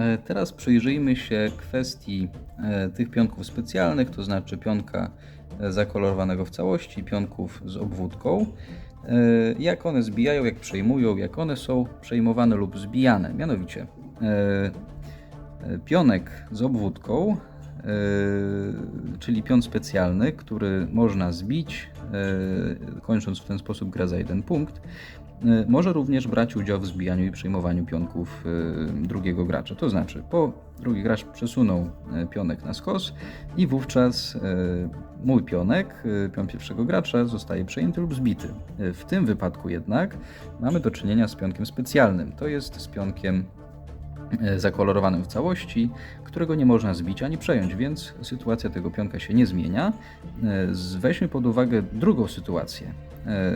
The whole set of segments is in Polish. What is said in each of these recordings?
E, Teraz przyjrzyjmy się kwestii e, tych pionków specjalnych, to znaczy pionka e, zakolorowanego w całości, pionków z obwódką. Jak one zbijają, jak przejmują, jak one są przejmowane lub zbijane. Mianowicie pionek z obwódką, czyli pion specjalny, który można zbić, e, kończąc w ten sposób gra za jeden punkt. E, Może również brać udział w zbijaniu i przejmowaniu pionków e, drugiego gracza. To znaczy, po drugi gracz przesunął pionek na skos i wówczas mój pionek, pion pierwszego gracza, zostaje przejęty lub zbity. W tym wypadku jednak mamy do czynienia z pionkiem specjalnym. To jest z pionkiem zakolorowanym w całości, którego nie można zbić ani przejąć, więc sytuacja tego pionka się nie zmienia. E, Weźmy pod uwagę drugą sytuację. E,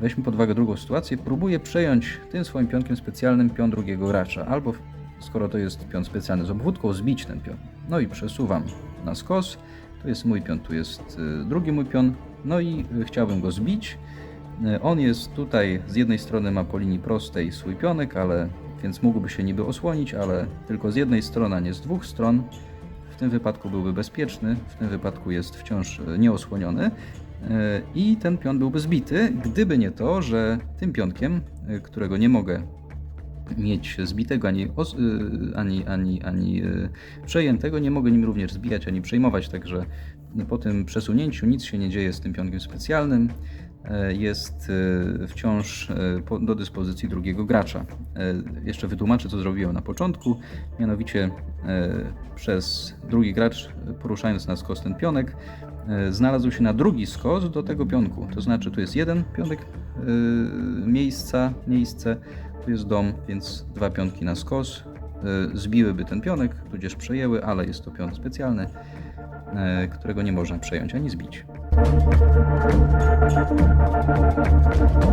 Weźmy pod uwagę drugą sytuację. Próbuję przejąć tym swoim pionkiem specjalnym pion drugiego gracza, albo skoro to jest pion specjalny z obwódką, zbić ten pion. No i przesuwam na skos. Tu jest mój pion, tu jest drugi mój pion. No i chciałbym go zbić. On jest tutaj, z jednej strony ma po linii prostej swój pionek, ale więc mógłby się niby osłonić, ale tylko z jednej strony, a nie z dwóch stron. W tym wypadku byłby bezpieczny, w tym wypadku jest wciąż e, nieosłoniony e, i ten pion byłby zbity, gdyby nie to, że tym pionkiem, e, którego nie mogę mieć zbitego ani, ani, ani, ani przejętego, nie mogę nim również zbijać ani przejmować, także po tym przesunięciu nic się nie dzieje z tym pionkiem specjalnym. E, Jest e, wciąż e, do dyspozycji drugiego gracza. Jeszcze wytłumaczę, co zrobiłem na początku. Mianowicie przez drugi gracz, poruszając na skos ten pionek, znalazł się na drugi skos do tego pionku. To znaczy, tu jest jeden pionek miejsca, miejsce, tu jest dom, więc dwa pionki na skos. Zbiłyby ten pionek, tudzież przejęły, ale jest to pion specjalny, którego nie można przejąć ani zbić. Thank you.